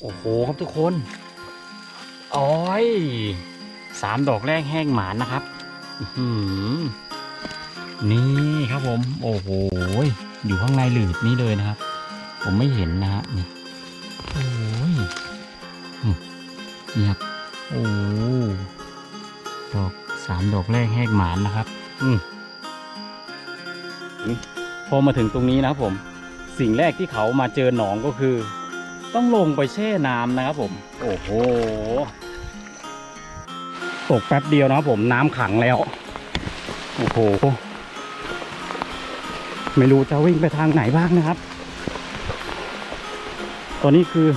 โอ้โหครับทุกคนอ้อยสามดอกแรกแห้งหมานนะครับอืนี่ครับผม โอ้โหอยู่ข้างในหลืบนี้เลยนะครับ ผมไม่เห็นนะฮะนี่โอ้ยนี่ครับโอ้ดอกสามดอกแรกแห้งหมานนะครับ อืมพอมาถึงตรงนี้นะครับผม สิ่งแรกที่เขามาเจอหนองก็คือ ต้องลงไปแช่น้ำนะครับผม โอ้โห ตกแป๊บเดียวนะครับผมน้ำขังแล้ว โอ้โห ไม่รู้จะวิ่งไปทางไหนบ้างนะครับ ตอนนี้คือ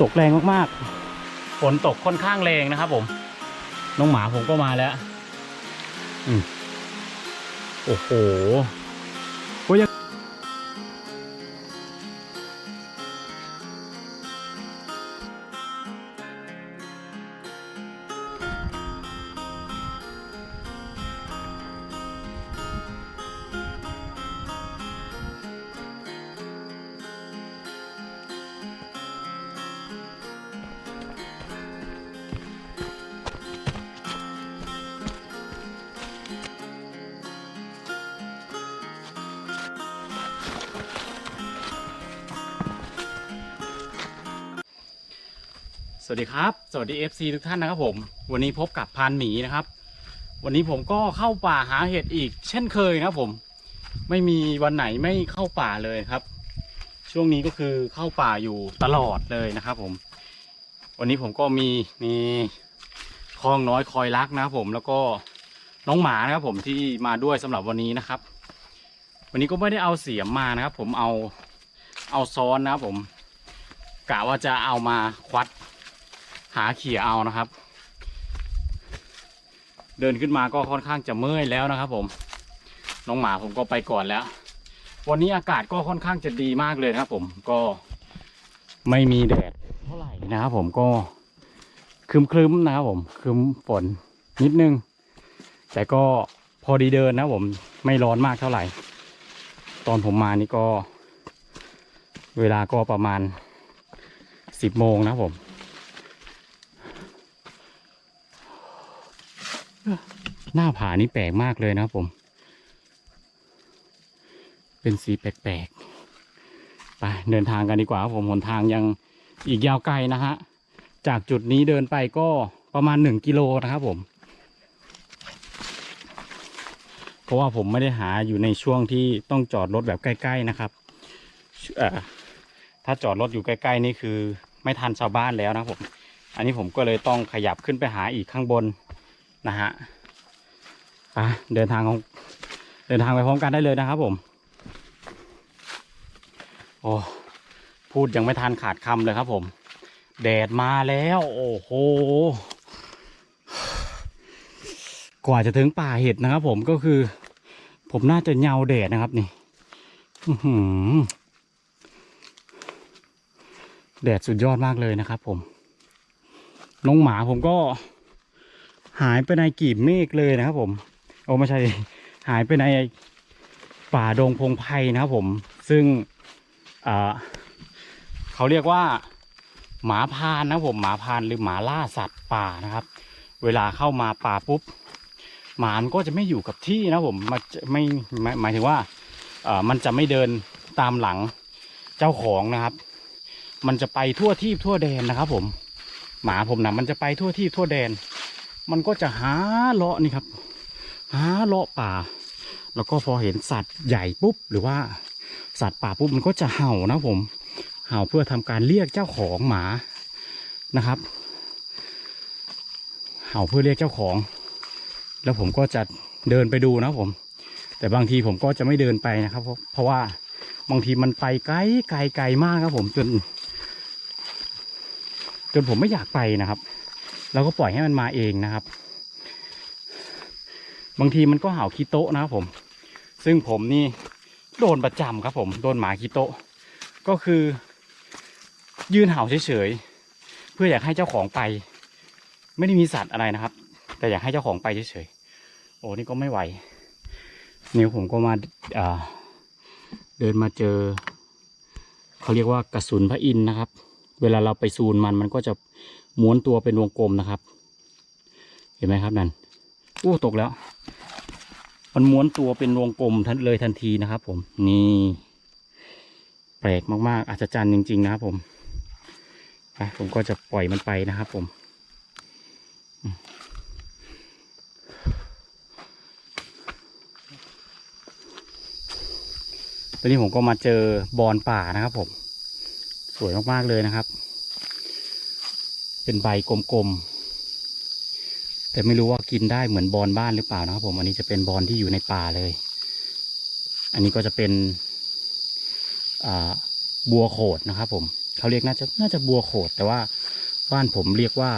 ตกแรงมากๆ ฝนตกค่อนข้างแรงนะครับผม น้องหมาผมก็มาแล้ว อืมโอ้โห วัสดี FC ทุกท่านนะครับผม วันนี้พบกับพานหมีนะครับ วันนี้ผมก็เข้าป่าหาเห็ดอีก เช่นเคยนะครับผม ไม่มีวันไหนไม่เข้าป่าเลยครับ ช่วงนี้ก็คือเข้าป่าอยู่ตลอดเลยนะครับผม วันนี้ผมก็มีมีคลองน้อยคอยรักนะครับผมแล้วก็น้องหมานะครับผมที่มาด้วยสำหรับวันนี้นะครับ วันนี้ก็ไม่ได้เอาเสียมมานะครับ ผมเอาเอาซ้อนนะครับผมกะว่าจะเอามาควัด หาเขี่ยเอานะครับ เดินขึ้นมาก็ค่อนข้างจะเมื่อยแล้วนะครับ ผม น้องหมาผมก็ไปก่อนแล้ว วันนี้อากาศก็ค่อนข้างจะดีมากเลยนะครับ ผมก็ไม่มีแดดเท่าไหร่นะครับผมก็ครึ้มๆนะครับผมครึ้มฝนนิดนึง แต่ก็พอดีเดินนะผมไม่ร้อนมากเท่าไหร่ ตอนผมมานี่ก็ เวลาก็ประมาณสิบโมงนะผม หน้าผานี่แปลกมากเลยนะครับผม เป็นสีแปลกๆ ไปเดินทางกันดีกว่าผมหนทางยังอีกยาวไกลนะฮะ จากจุดนี้เดินไปก็ประมาณหนึ่งกิโลนะครับผม เพราะว่าผมไม่ได้หาอยู่ในช่วงที่ต้องจอดรถแบบใกล้ ๆนะครับ ถ้าจอดรถอยู่ใกล้ ๆ นี่คือไม่ทันชาวบ้านแล้วนะผม อันนี้ผมก็เลยต้องขยับขึ้นไปหาอีกข้างบน นะฮะไปเดินทางของเดินทางไปพร้อมกันได้เลยนะครับผม โอ้พูดยังไม่ทันขาดคำเลยครับผม แดดมาแล้ว โอ้โห กว่าจะถึงป่าเห็ดนะครับผมก็คือ ผมน่าจะเหงาแดดนะครับนี่แดดสุดยอดมากเลยนะครับผม น้องหมาผมก็ หายไปในกีบเมฆเลยนะครับผมโอ้ไม่ใช่หายไปในป่าดงพงไพ่นะครับผม ซึ่งเขาเรียกว่าหมาพานนะผมหมาพานหรือหมาล่าสัตว์ป่านะครับ เวลาเข้ามาป่าปุ๊บหมานก็จะไม่อยู่กับที่นะผมมันจะไม่หมายหมายถึงว่าเอ่อมันจะไม่เดินตามหลังเจ้าของนะครับ มันจะไปทั่วที่ทั่วแดนนะครับ ผม หมาผมนะมันจะไปทั่วที่ทั่วแดน มันก็จะหาเลาะนี่ครับ หาเลาะป่า แล้วก็พอเห็นสัตว์ใหญ่ปุ๊บหรือว่าสัตว์ป่าปุ๊บมันก็จะเห่านะผม เห่าเพื่อทำการเรียกเจ้าของหมานะครับ เห่าเพื่อเรียกเจ้าของ แล้วผมก็จะเดินไปดูนะผม แต่บางทีผมก็จะไม่เดินไปนะครับ เพราะเพราะว่าบางทีมันไปไกลไกลไกลมากครับผมจน จนผมไม่อยากไปนะครับ เราก็ปล่อยให้มันมาเองนะครับ บางทีมันก็เห่าคีโตะนะครับผม ซึ่งผมนี่โดนประจำครับผม โดนหมาคีโตะก็คือ ยืนเห่าเฉยๆ เพื่ออยากให้เจ้าของไป ไม่ได้มีสัตว์อะไรนะครับ แต่อยากให้เจ้าของไปเฉยๆ โอ้นี่ก็ไม่ไหวนิ้วผมก็มาอ่าเดินมาเจอ เขาเรียกว่ากระสุนพระอินทร์นะครับ เวลาเราไปซูนมันมันก็จะ ม้วนตัวเป็นวงกลมนะครับ เห็นไหมครับนั่นอู้ตกแล้ว มันม้วนตัวเป็นวงกลมทันเลยทันทีนะครับ ผมนี่แปลกมากๆอัศจรรย์จริง ๆ นะครับผมไปผมก็จะปล่อยมันไปนะครับ ผมตอนนี้ผมก็มาเจอบอนป่านะครับผม สวยมากๆเลยนะครับ เป็นใบกลมๆ แต่ไม่รู้ว่ากินได้เหมือนบอนบ้านหรือเปล่านะครับ ผมอันนี้จะเป็นบอนที่อยู่ในป่าเลย อันนี้ก็จะเป็นบัวโขดนะครับ ผมเขาเรียกน่าจะน่าจะบัวโขด แต่ว่าบ้านผมเรียกว่า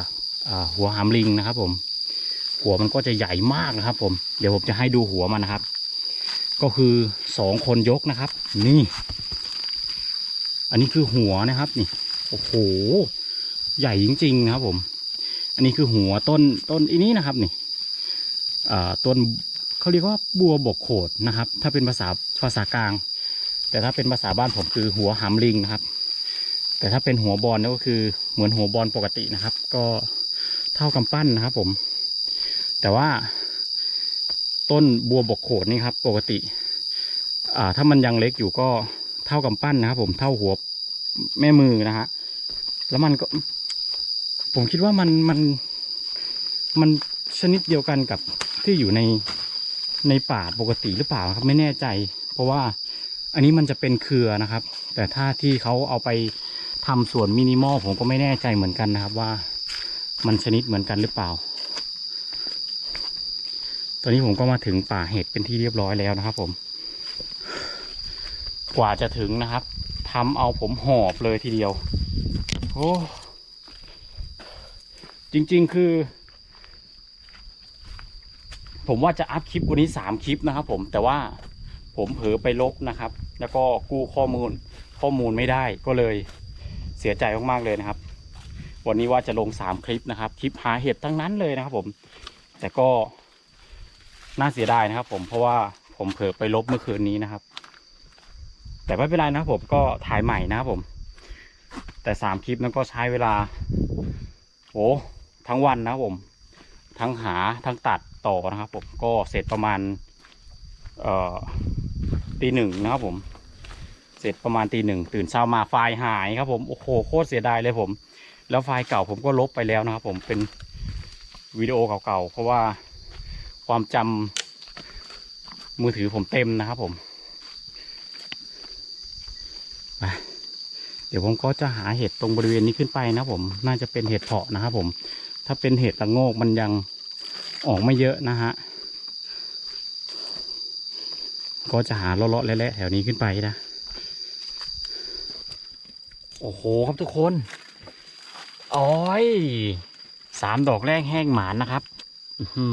อ่าหัวหามลิงนะครับ ผมหัวมันก็จะใหญ่มากนะครับ ผมเดี๋ยวผมจะให้ดูหัวมันนะครับ ก็คือสองคนยกนะครับ นี่ อันนี้คือหัวนะครับ นี่โอ้โห ใหญ่จริงๆครับผม อันนี้คือหัวต้นต้นอันนี้นะครับนี่ต้นเขาเรียกว่าบัวบกโขดนะครับ ถ้าเป็นภาษาภาษากลาง แต่ถ้าเป็นภาษาบ้านผมคือหัวหามลิงนะครับ แต่ถ้าเป็นหัวบอลก็คือเหมือนหัวบอลปกตินะครับ ก็เท่ากำปั้นนะครับผม แต่ว่าต้นบัวบกโขดนี่ครับ ปกติ อ่า ถ้ามันยังเล็กอยู่ก็เท่ากำปั้นนะครับ ผมเท่าหัวแม่มือนะฮะแล้วมันก็ ผมคิดว่ามันมันมันชนิดเดียวกันกับที่อยู่ในในป่าปกติหรือเปล่าครับไม่แน่ใจ เพราะว่าอันนี้มันจะเป็นเครือนะครับ แต่ถ้าที่เขาเอาไปทำสวนมินิมอลผมก็ไม่แน่ใจเหมือนกันนะครับว่ามันชนิดเหมือนกันหรือเปล่า ตอนนี้ผมก็มาถึงป่าเห็ดเป็นที่เรียบร้อยแล้วนะครับ ผม กว่าจะถึงนะครับทำเอาผมหอบเลยทีเดียว โอ้ จริงๆคือ ผมว่าจะอัพคลิปวันนี้สามคลิปนะครับผมแต่ว่าผมเผลอไปลบนะครับ แล้วก็กู้ข้อมูลข้อมูลไม่ได้ก็เลยเสียใจมากๆเลยนะครับ วันนี้ว่าจะลงสามคลิปนะครับ คลิปหาเห็ดทั้งนั้นเลยนะครับผม แต่ก็น่าเสียดายนะครับผมเพราะว่าผมเผลอไปลบเมื่อคืนนี้นะครับ แต่ไม่เป็นไรนะครับผมก็ถ่ายใหม่นะครับผม แต่สามคลิปนั้นก็ใช้เวลาโอ้ ทั้งวันนะครับผม ทั้งหาทั้งตัดต่อนะครับผมก็เสร็จประมาณเอ่อตีหนึ่งนะครับผม เสร็จประมาณตีหนึ่งตื่นเช้ามาไฟล์หายครับผมโอ้โหโคตรเสียดายเลยผม แล้วไฟล์เก่าผมก็ลบไปแล้วนะครับ ผมเป็นวิดีโอเก่าๆเพราะว่าความจำมือถือผมเต็มนะครับผมไปเดี๋ยวผมก็จะหาเห็ดตรงบริเวณนี้ขึ้นไปนะผม น่าจะเป็นเห็ดเพาะนะครับผม ถ้าเป็นเห็ดตะโงกมันยังออกไม่เยอะนะฮะ ก็จะหาเลาะๆแหละๆแถวนี้ขึ้นไปนะ โอ้โหครับทุกคนอ้อยสามดอกแรกแห้งหมานนะครับอื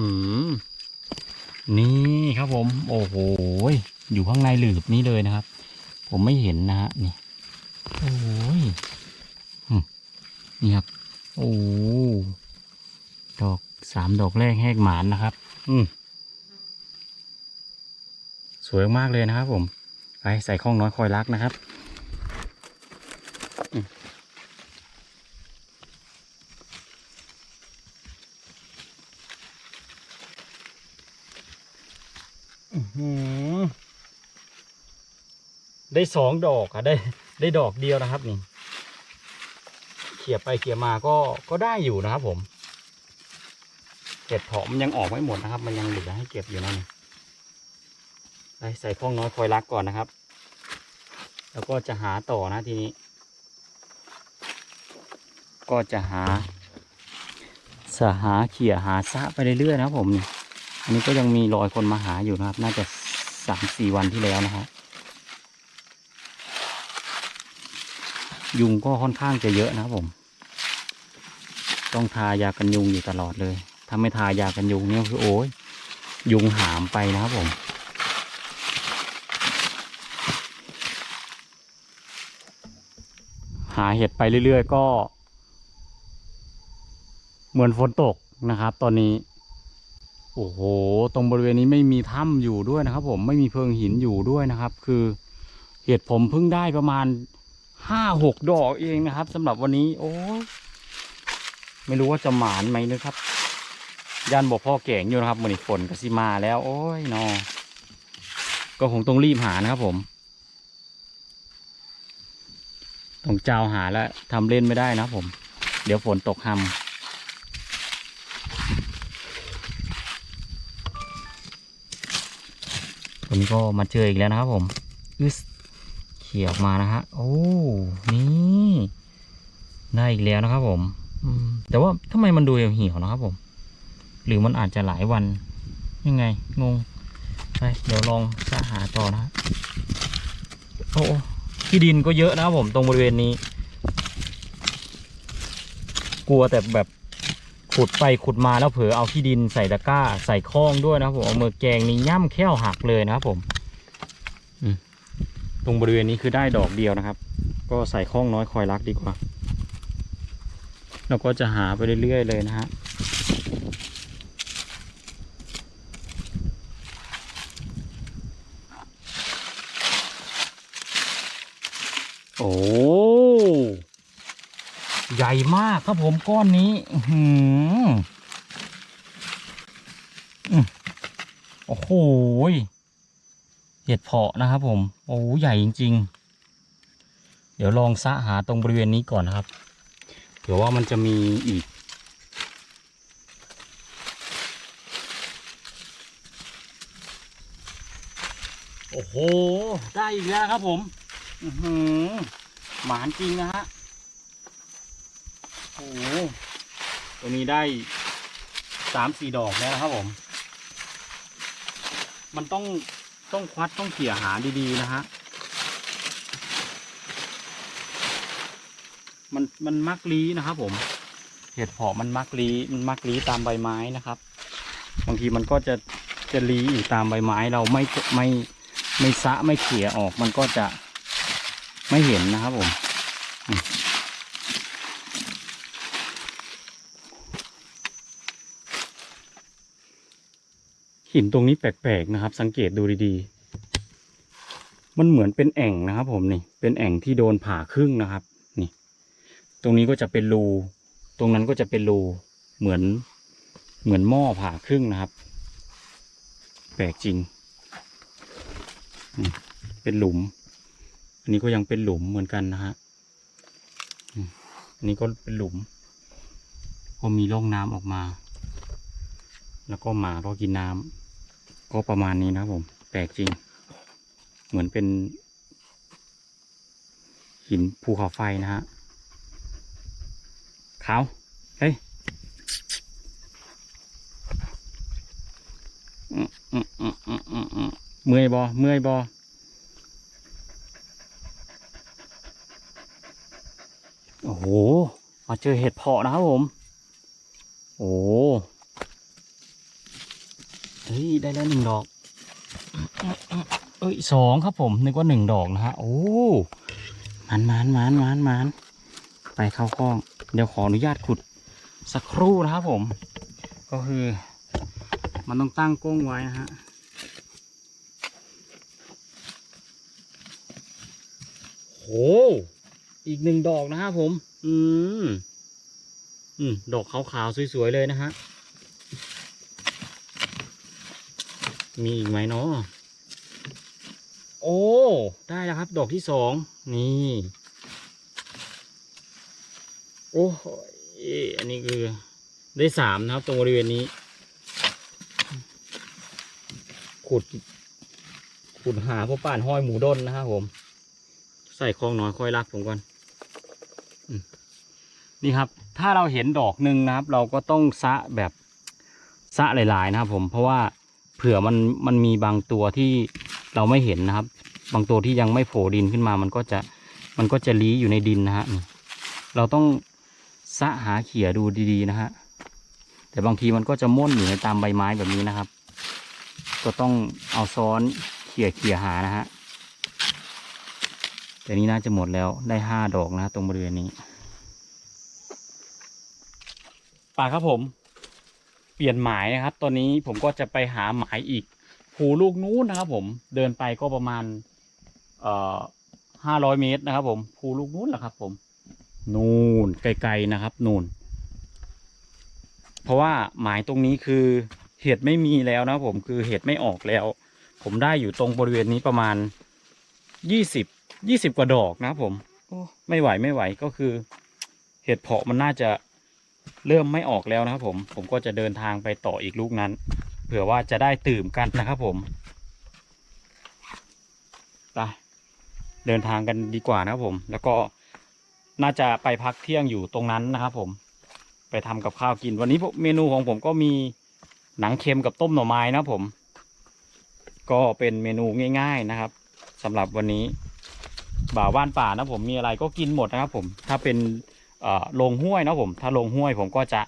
นี่ครับผม โอ้โห อยู่ข้างในหลืบนี้เลยนะครับ ผมไม่เห็นนะฮะนี่โอ้ยนี่ครับ โอ้ ดอกสามดอกแรกแหกหมานนะครับ อืมสวยมากเลยนะครับ ผมไปใส่ข้องน้อยคอยรักนะครับอืมอื้อหือได้สองดอกอะได้ได้ดอกเดียวนะครับนี่เขี่ยไปเขี่ยมาก็ก็ได้อยู่นะครับผม เห็ดเพาะมันยังออกไม่หมดนะครับ มันยังเหลือให้เก็บอยู่นั่นไปใส่พ่องน้อยคอยรักก่อนนะครับ แล้วก็จะหาต่อนะทีนี้ ก็จะหาสหาเขี่ยหาซะไปเรื่อยๆนะผมนี่อันนี้ก็ยังมีรอยคนมาหาอยู่นะครับ น่าจะสามสี่วันที่แล้วนะครับยุงก็ค่อนข้างจะเยอะนะครับผม ต้องทายากันยุงอยู่ตลอดเลย ถ้าไม่ทายากันยุงเนี่ยคือโอ้ยยุงหามไปนะครับผม หาเห็ดไปเรื่อยๆก็ เหมือนฝนตกนะครับ ตอนนี้ โอ้โห ตรงบริเวณนี้ไม่มีถ้ำอยู่ด้วยนะครับ ผมไม่มีเพิงหินอยู่ด้วยนะครับ คือเห็ดผมเพิ่งได้ประมาณห้าหกดอกเองนะครับสำหรับวันนี้ โอ้ไม่รู้ว่าจะหมานไหมนะครับ ยันบอกพ่อแก่งอยู่นะครับมันฝนก็สิมาแล้ว โอ้ยนอก็คงต้องรีบหานะครับผมต้องเจ้าหาแล้วทำเล่นไม่ได้นะผม เดี๋ยวฝนตกหำวันนี้ก็มาเจออีกแล้วนะครับผมอึสเขี่ยออกมานะฮะ โอ้ นี่ ได้อีกแล้วนะครับผมอืมแต่ว่าทำไมมันดูเหี่ยวๆนะครับผม หรือมันอาจจะหลายวัน ยังไง งงไปเดี๋ยวลองสะหาต่อนะฮะโอ้ที่ดินก็เยอะนะครับผมตรงบริเวณนี้ กลัวแต่แบบขุดไปขุดมาแล้วเผลอเอาที่ดินใส่ตะกร้า ใส่ข้องด้วยนะครับผมเอามือแกงนี่ย่ำแข้วหักเลยนะครับผมอืมตรงบริเวณนี้คือได้ดอกเดียวนะครับ ก็ใส่ข้องน้อยคอยรักดีกว่า เราก็จะหาไปเรื่อยๆเลยนะฮะ โอ้ใหญ่มากครับผมก้อนนี้อือหืออืมโอ้โหเห็ดเพาะนะครับผม โอ้ใหญ่จริง ๆ เดี๋ยวลองซะหาตรงบริเวณนี้ก่อนนะครับ เผื่อว่ามันจะมีอีก โอ้โห ได้อีกแล้วครับผม หือหมานจริงนะฮะ โอ้โหตัวนี้ได้สามสี่ดอกแล้วนะครับผม มันต้องต้องควัดต้องเขี่ยหาดีๆนะฮะ มันมันมักลีนะครับผม เห็ดเพาะมันมักลีมันมักลีตามใบไม้นะครับ บางทีมันก็จะจะลีอยู่ตามใบไม้เราไม่ไม่ไม่ซะไม่เขี่ยออกมันก็จะ ไม่เห็นนะครับผมหินตรงนี้แปลกๆนะครับ สังเกตดูดีๆ มันเหมือนเป็นแอ่งนะครับ ผมนี่ เป็นแอ่งที่โดนผ่าครึ่งนะครับ นี่ ตรงนี้ก็จะเป็นรู ตรงนั้นก็จะเป็นรู เหมือน เหมือนหม้อผ่าครึ่งนะครับ แปลกจริง เป็นหลุม อันนี้ก็ยังเป็นหลุมเหมือนกันนะฮะอันนี้ก็เป็นหลุม ก็มีร่องน้ำออกมา แล้วก็หมาก็กินน้ำก็ประมาณนี้นะผม แปลกจริง เหมือนเป็น หินภูเขาไฟนะฮะขาวเฮ้ยเมื่อยบอเมื่อยบอโอ้โห มาเจอเห็ดเพาะนะครับผม โอ้เฮ้ย ได้แล้วหนึ่งดอก เอ้ยสองครับผม นึกว่าหนึ่งดอกนะฮะ โอ้ มันมันมันมันมันไปเข้ากล้อง เดี๋ยวขออนุญาตขุดสักครู่นะครับผม ก็คือ มันต้องตั้งกล้องไว้นะฮะโห อีกหนึ่งดอกนะครับผม อืม อืม ดอกขาวๆสวยๆเลยนะฮะ มีอีกไหมเนาะโอ้ ได้แล้วครับ ดอกที่สอง นี่ โอ้ยอันนี้คือ ได้สามนะครับ ตรงบริเวณนี้ ขุด ขุดหาพวกป่านห้อยหมูด้นนะครับผม ใส่คลองน้อยค่อยรักผมก่อน นี่ครับ ถ้าเราเห็นดอกหนึ่งนะครับ เราก็ต้องซะแบบซะหลายๆนะครับ ผมเพราะว่าเผื่อมันมันมีบางตัวที่เราไม่เห็นนะครับ บางตัวที่ยังไม่โผล่ดินขึ้นมา มันก็จะมันก็จะลี้อยู่ในดินนะฮะเราต้องซะหาเขี่ยดูดีๆนะฮะแต่บางทีมันก็จะม่นอยู่ในตามใบไม้แบบนี้นะครับ ก็ต้องเอาซ้อนเขี่ยเขี่ยหานะฮะ แต่นี้น่าจะหมดแล้วได้ห้าดอกนะตรงบริเวณนี้ป่าครับผม เปลี่ยนหมายนะครับ ตอนนี้ผมก็จะไปหาหมายอีกภูลูกนู้นนะครับ ผมเดินไปก็ประมาณ เอ่อห้าร้อยเมตรนะครับ ผมภูลูกนู้นแหละครับ ผม นู่นไกลๆนะครับ นู่นเพราะว่าหมายตรงนี้คือเห็ดไม่มีแล้วนะครับผมคือเห็ดไม่ออกแล้ว ผมได้อยู่ตรงบริเวณนี้ประมาณยี่สิบ ยี่สิบกว่าดอกนะครับผมโอ้ไม่ไหวไม่ไหวก็คือ เห็ดเพาะมันน่าจะเริ่มไม่ออกแล้วนะครับ ผม ผมก็จะเดินทางไปต่ออีกลูกนั้น เผื่อว่าจะได้ตื่มกันนะครับ ผมไปเดินทางกันดีกว่านะครับผม แล้วก็น่าจะไปพักเที่ยงอยู่ตรงนั้นนะครับผม ไปทำกับข้าวกิน วันนี้พวกเมนูของผมก็มีหนังเค็มกับต้มหน่อไม้นะครับผม ก็เป็นเมนูง่าย ๆนะครับสำหรับวันนี้ บ่าวบ้านป่านะผมมีอะไรก็กินหมดนะครับผมถ้าเป็นลงห้วยนะผม ถ้าลงห้วยผมก็จะ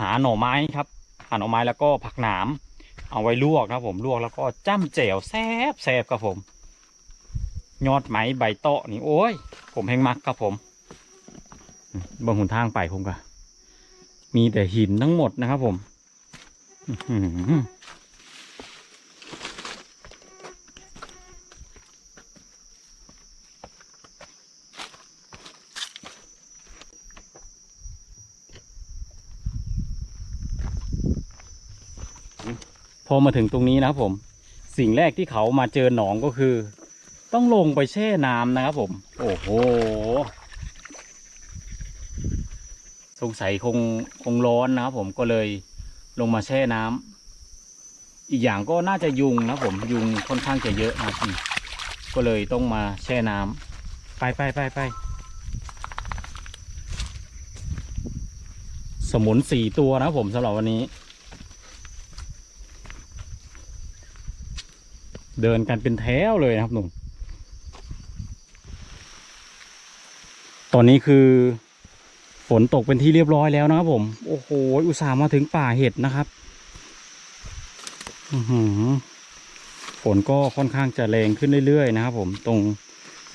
หาหน่อไม้ครับหาหน่อไม้แล้วก็ผักหนามเอาไว้ลวกนะผมลวกแล้วก็จ้ำแจ่วแซบแซบครับผม ยอดไม้ใบเตะนี่โอ้ย ผมแห้งมักครับผมบางหุนทางไปผมก็มีแต่หินทั้งหมดนะครับผม พอมาถึงตรงนี้นะครับผม สิ่งแรกที่เขามาเจอหนองก็คือ ต้องลงไปแช่น้ำนะครับผม โอ้โห สงสัยคงคงร้อนนะครับผมก็เลยลงมาแช่น้ำอีกอย่างก็น่าจะยุงนะผมยุงค่อนข้างจะเยอะนะครับอืมก็เลยต้องมาแช่น้ำไปไปไปไปสมุนสี่ตัวนะผมสำหรับวันนี้ เดินกันเป็นแถวเลยนะครับหนุ่มตอนนี้คือฝนตกเป็นที่เรียบร้อยแล้วนะครับผม โอ้โห อุตส่าห์มาถึงป่าเห็ดนะครับอืฝนก็ค่อนข้างจะแรงขึ้นเรื่อยๆนะครับผม ตรง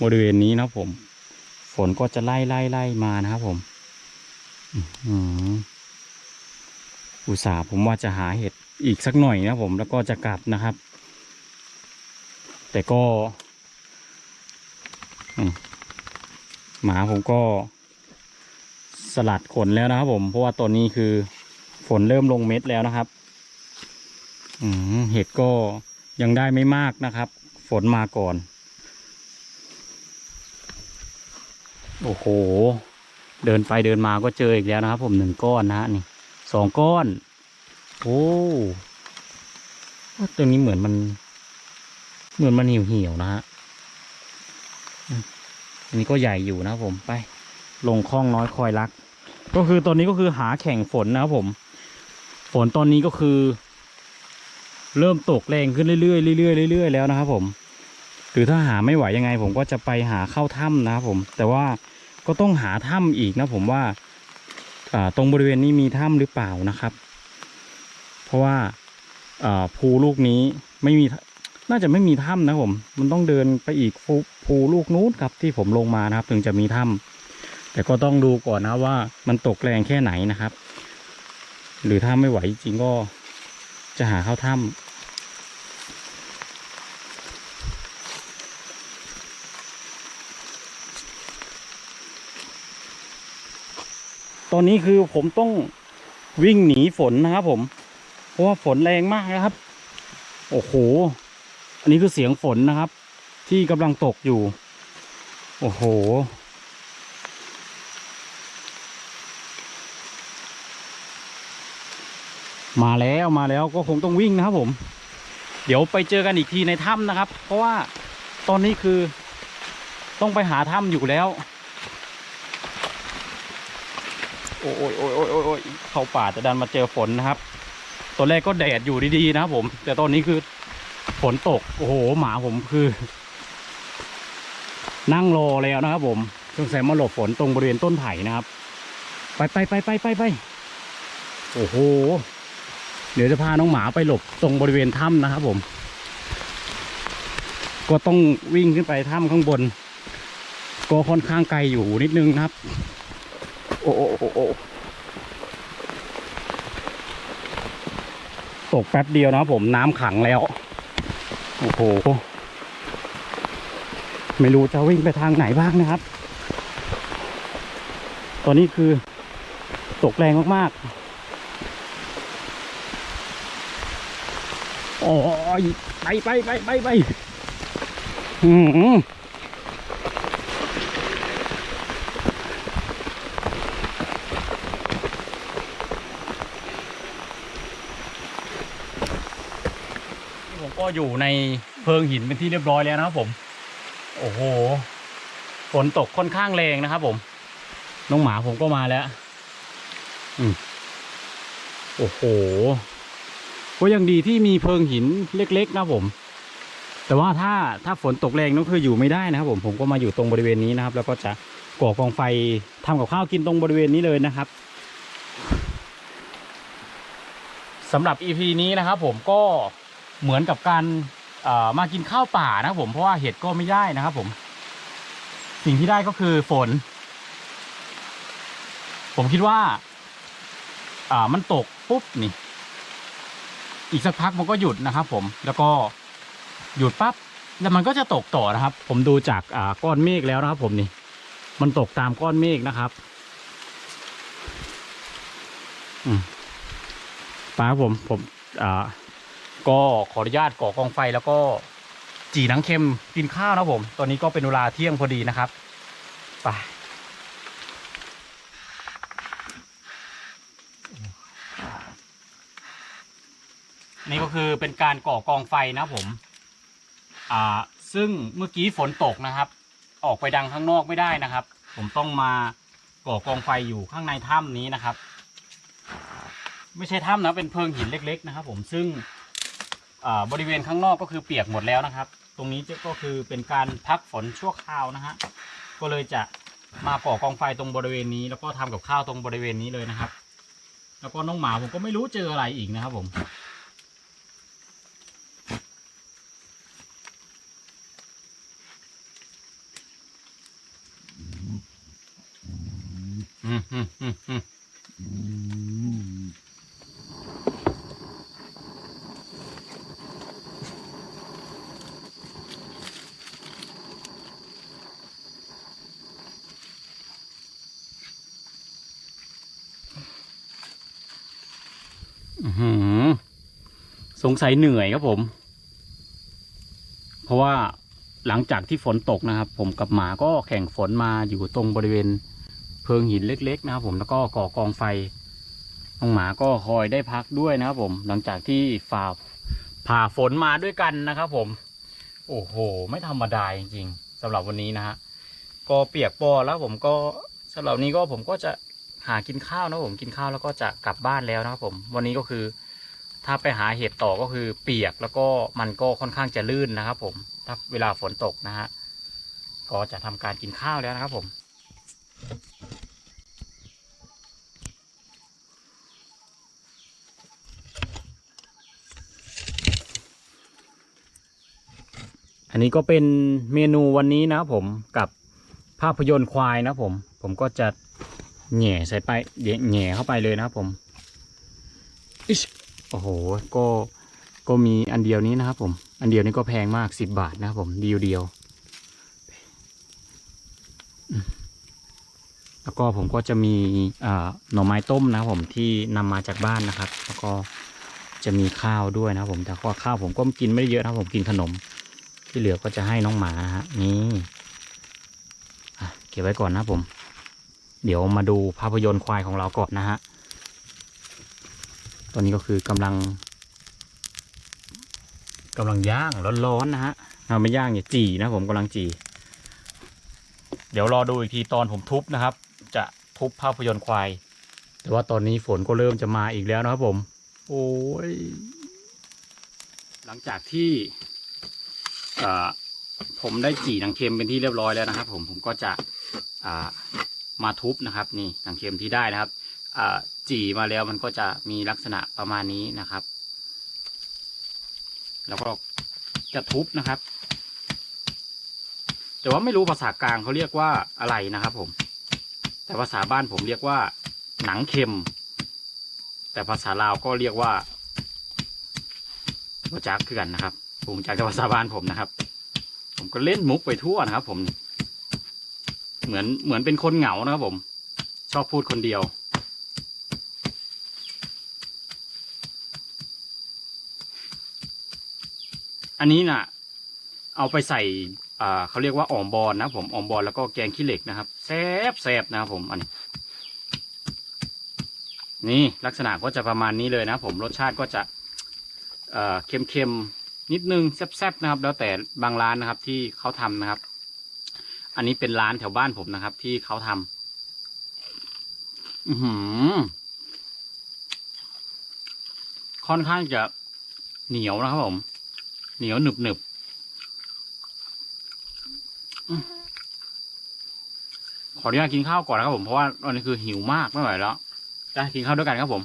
บริเวณนี้นะครับผม ฝนก็จะไล่ไล่ไล่มานะครับผมอืออุตส่าห์ผมว่าจะหาเห็ดอีกสักหน่อยนะครับผม แล้วก็จะกลับนะครับ แต่ก็หมาผมก็สลัดขนแล้วนะครับ ผมเพราะว่าตอนนี้คือฝนเริ่มลงเม็ดแล้วนะครับเห็ดก็ยังได้ไม่มากนะครับ ฝนมาก่อน โอ้โห เดินไปเดินมาก็เจออีกแล้วนะครับ ผมหนึ่งก้อนนะฮะนี่สองก้อน โอ้ตรงนี้เหมือนมัน เหมือนมันเหี่ยวเหี่ยวๆนะฮะอันนี้ก็ใหญ่อยู่นะผมไป ลงคลองน้อยคอยรัก ก็คือตอนนี้ก็คือหาแข่งฝนนะครับผม ฝนตอนนี้ก็คือ เริ่มตกแรงขึ้นเรื่อยๆเรื่อยๆเรื่อยๆแล้วนะครับผมหรือถ้าหาไม่ไหวยังไง ผมก็จะไปหาเข้าถ้ำนะครับผม แต่ว่าก็ต้องหาถ้ำอีกนะผมว่าตรงบริเวณนี้มีถ้ำหรือเปล่านะครับ เพราะว่าภูลูกนี้ไม่มี น่าจะไม่มีถ้ำนะผม มันต้องเดินไปอีกภูลูกนู้นครับที่ผมลงมานะครับ ถึงจะมีถ้ำแต่ก็ต้องดูก่อนนะว่ามันตกแรงแค่ไหนนะครับ หรือถ้าไม่ไหวจริงก็จะหาเข้าถ้ำตอนนี้คือผมต้องวิ่งหนีฝนนะครับผม เพราะว่าฝนแรงมากนะครับ โอ้โห อันนี้คือเสียงฝนนะครับ ที่กำลังตกอยู่ โอ้โห มาแล้วมาแล้วก็คงต้องวิ่งนะครับผม เดี๋ยวไปเจอกันอีกทีในถ้ำนะครับ เพราะว่าตอนนี้คือต้องไปหาถ้ำอยู่แล้ว โอ้ยโอ้ยโอ้ยโอ้ยโอ้ยโอ้ยเข้าป่าจะดันมาเจอฝนนะครับ ตอนแรกก็แดดอยู่ดีๆนะครับผม แต่ตอนนี้คือ ฝนตก โอ้โห หมาผมคือ นั่งรอแล้วนะครับผมสงสัยมาหลบฝนตรงบริเวณต้นไผ่นะครับ ไปไปไปไปไปไปโอ้โห เดี๋ยวจะพาน้องหมาไปหลบตรงบริเวณถ้ำนะครับผม ก็ต้องวิ่งขึ้นไปถ้ำข้างบน ก็ค่อนข้างไกลอยู่นิดนึงนะครับ โอ้โอ้โอ้โอตกแป๊บเดียวนะครับผมน้ำขังแล้ว โอ้โห ไม่รู้จะวิ่งไปทางไหนบ้างนะครับ ตอนนี้คือตกแรงมากๆ โอ้ย ไปไปไปไปไปอืม อยู่ในเพิงหินเป็นที่เรียบร้อยแล้วนะครับผม โอ้โห ฝนตกค่อนข้างแรงนะครับผม น้องหมาผมก็มาแล้ว อืมโอ้โห ก็ยังดีที่มีเพิงหินเล็กๆนะผม แต่ว่าถ้าถ้าฝนตกแรงนั่นคืออยู่ไม่ได้นะครับ ผมผมก็มาอยู่ตรงบริเวณนี้นะครับ แล้วก็จะก่อกองไฟทำกับข้าวกินตรงบริเวณนี้เลยนะครับสำหรับ EP นี้นะครับผมก็ เหมือนกับการมากินข้าวป่านะครับผมเพราะว่าเห็ดก็ไม่ได้นะครับผม สิ่งที่ได้ก็คือฝน ผมคิดว่า อ่ามันตกปุ๊บนี่ อีกสักพักมันก็หยุดนะครับผมแล้วก็หยุดปั๊บแล้วมันก็จะตกต่อนะครับ ผมดูจากอ่าก้อนเมฆแล้วนะครับ ผมนี่ มันตกตามก้อนเมฆนะครับป้าผมผมอ่า ก็ขออนุญาตก่อกองไฟแล้วก็จีหนังเค็มกินข้าวนะผม ตอนนี้ก็เป็นเวลาเที่ยงพอดีนะครับไปนี่ก็คือเป็นการก่อกองไฟนะผม อ่า ซึ่งเมื่อกี้ฝนตกนะครับ ออกไปดังข้างนอกไม่ได้นะครับ ผมต้องมาก่อกองไฟอยู่ข้างในถ้ำนี้นะครับ ไม่ใช่ถ้ำนะเป็นเพิงหินเล็ก ๆ นะครับ ผมซึ่ง บริเวณข้างนอกก็คือเปียกหมดแล้วนะครับ ตรงนี้ก็คือเป็นการพักฝนชั่วคราวนะฮะก็เลยจะมาก่อกองไฟตรงบริเวณนี้ แล้วก็ทำกับข้าวตรงบริเวณนี้เลยนะครับ แล้วก็น้องหมาผมก็ไม่รู้เจออะไรอีกนะครับผมอืมอืมอืมอืม สงสัยเหนื่อยครับผม เพราะว่าหลังจากที่ฝนตกนะครับ ผมกับหมาก็แข่งฝนมาอยู่ตรงบริเวณเพิงหินเล็ก ๆ นะครับ ผมแล้วก็ก่อกองไฟน้องหมาก็คอยได้พักด้วยนะครับ ผม หลังจากที่ฝ่าผ่าฝนมาด้วยกันนะครับผม โอ้โห ไม่ธรรมดาจริงๆสำหรับวันนี้นะฮะก็เปียกปอแล้วผมก็สำหรับนี้ก็ผมก็จะหากินข้าวนะผมกินข้าวแล้วก็จะกลับบ้านแล้วนะครับผม วันนี้ก็คือ ถ้าไปหาเห็ดต่อก็คือเปียกแล้วก็มันก็ค่อนข้างจะลื่นนะครับ ผม ถ้าเวลาฝนตกนะฮะ ก็จะทำการกินข้าวแล้วนะครับผมอันนี้ก็เป็นเมนูวันนี้นะครับผมกับภาพยนตร์ควายนะผม ผมก็จะแหง่ใส่ไปแหง่เข้าไปเลยนะครับผมอิช โอ้โห ก็ก็มีอันเดียวนี้นะครับผม อันเดียวนี้ก็แพงมากสิบบาทนะครับผมเดียวเดียว แล้วก็ผมก็จะมีหน่อไม้ต้มนะครับผมที่นำมาจากบ้านนะครับ แล้วก็จะมีข้าวด้วยนะครับผมแต่ว่าข้าวผมก็กินไม่ได้เยอะนะครับผมกินขนม ที่เหลือก็จะให้น้องหมานะฮะนี่เก็บไว้ก่อนนะผม เดี๋ยวมาดูภาพยนตร์ควายของเราก่อนนะฮะ ตอนนี้ก็คือกำลังกำลังย่างร้อนๆนะฮะเอาไม่ย่างอย่าจี่นะผมกำลังจี เดี๋ยวรอดูอีกทีตอนผมทุบนะครับ จะทุบภาพยนตร์ควาย แต่ว่าตอนนี้ฝนก็เริ่มจะมาอีกแล้วนะครับผม โอ้ย หลังจากที่ผมได้จีหนังเค็มเป็นที่เรียบร้อยแล้วนะครับ ผมผมก็จะมาทุบนะครับ นี่หนังเค็มที่ได้นะครับ จี่มาแล้วมันก็จะมีลักษณะประมาณนี้นะครับ แล้วก็จะทุบนะครับ แต่ว่าไม่รู้ภาษากลางเขาเรียกว่าอะไรนะครับ ผม แต่ภาษาบ้านผมเรียกว่า หนังเค็ม แต่ภาษาลาวก็เรียกว่าบจักคือกันนะครับ ผมจากภาษาบ้านผมนะครับ ผมก็เล่นมุกไปทั่วนะครับ ผม เหมือนเหมือนเป็นคนเหงานะครับผม ชอบพูดคนเดียว อันนี้น่ะ เอาไปใส่อ่าเขาเรียกว่าอ่อมบอลนะผมอ่อมบอลแล้วก็แกงขี้เหล็กนะครับแซ่บแซ่บนะครับผมอันนี้ นี่ลักษณะก็จะประมาณนี้เลยนะผมรสชาติก็จะเอ่อเค็มๆนิดนึงแซ่บๆนะครับ แล้วแต่บางร้านนะครับที่เขาทำนะครับ อันนี้เป็นร้านแถวบ้านผมนะครับ ที่เขาทำอือหือค่อนข้างจะเหนียวนะครับผม เหนียวหนึบหนึบขออนุญาตกินข้าวก่อนนะครับผมเพราะว่าตอนนี้คือหิวมากไม่ไหวแล้วจะกินข้าวด้วยกันครับผม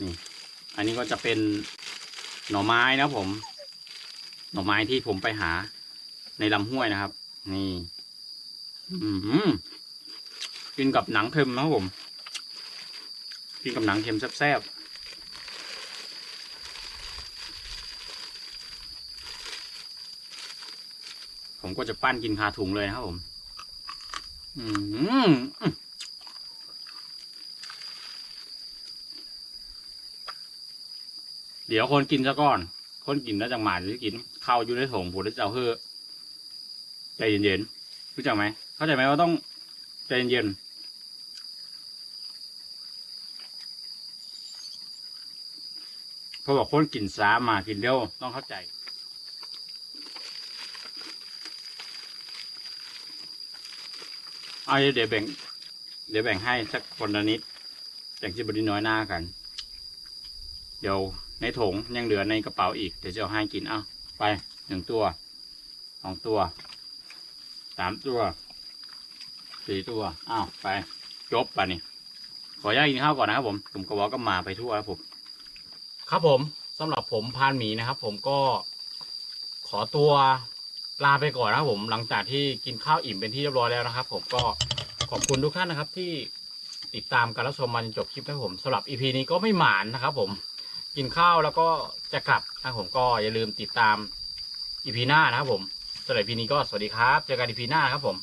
นี่อันนี้ก็จะเป็นหน่อไม้นะครับผม หน่อไม้ที่ผมไปหา ในลำห้วยนะครับ นี่ อืมกินกับหนังเค็มนะครับผม กินกับหนังเค็มแซ่บๆ ก็จะปั้นกินคาถุงเลยนะครับผม อืมเดี๋ยวคนกินซะก่อน คนกินแล้วจังหมาจะกินข้าวอยู่ในถุงผมจะเอาเพื่อใจเย็นๆรู้จักไหม เข้าใจไหมว่าต้องใจเย็นๆเพราะว่าคนกินซ้ามากินเร็วต้องเข้าใจ เอาเดี๋ยวแบ่ง เดี๋ยวแบ่งให้สักคนละนิดแบ่งที่บริน้อยหน้ากัน เดี๋ยวในถุงยังเหลือในกระเป๋าอีก เดี๋ยวจะเอาให้กินเอ้าไปหนึ่งตัวสองตัวสามตัวสี่ตัวอ้าวไป จบไปนี่ขออนุญาตกินข้าวก่อนนะครับผมผมกระบอกก็มาไปทั่วแล้วผม ครับผมสำหรับผมพานหมีนะครับ ผมก็ขอตัว ลาไปก่อนนะครับผมหลังจากที่กินข้าวอิ่มเป็นที่เรียบร้อยแล้วนะครับ ผมก็ขอบคุณทุกท่านนะครับ ที่ติดตามการรับชมมาจนจบคลิปนะครับผมสำหรับอีพีนี้ก็ไม่หมานนะครับ ผมกินข้าวแล้วก็จะกลับนะผมก็อย่าลืมติดตามอีพีหน้านะครับผมสำหรับอีพีนี้ก็สวัสดีครับ เจอกันอีพีหน้าครับผม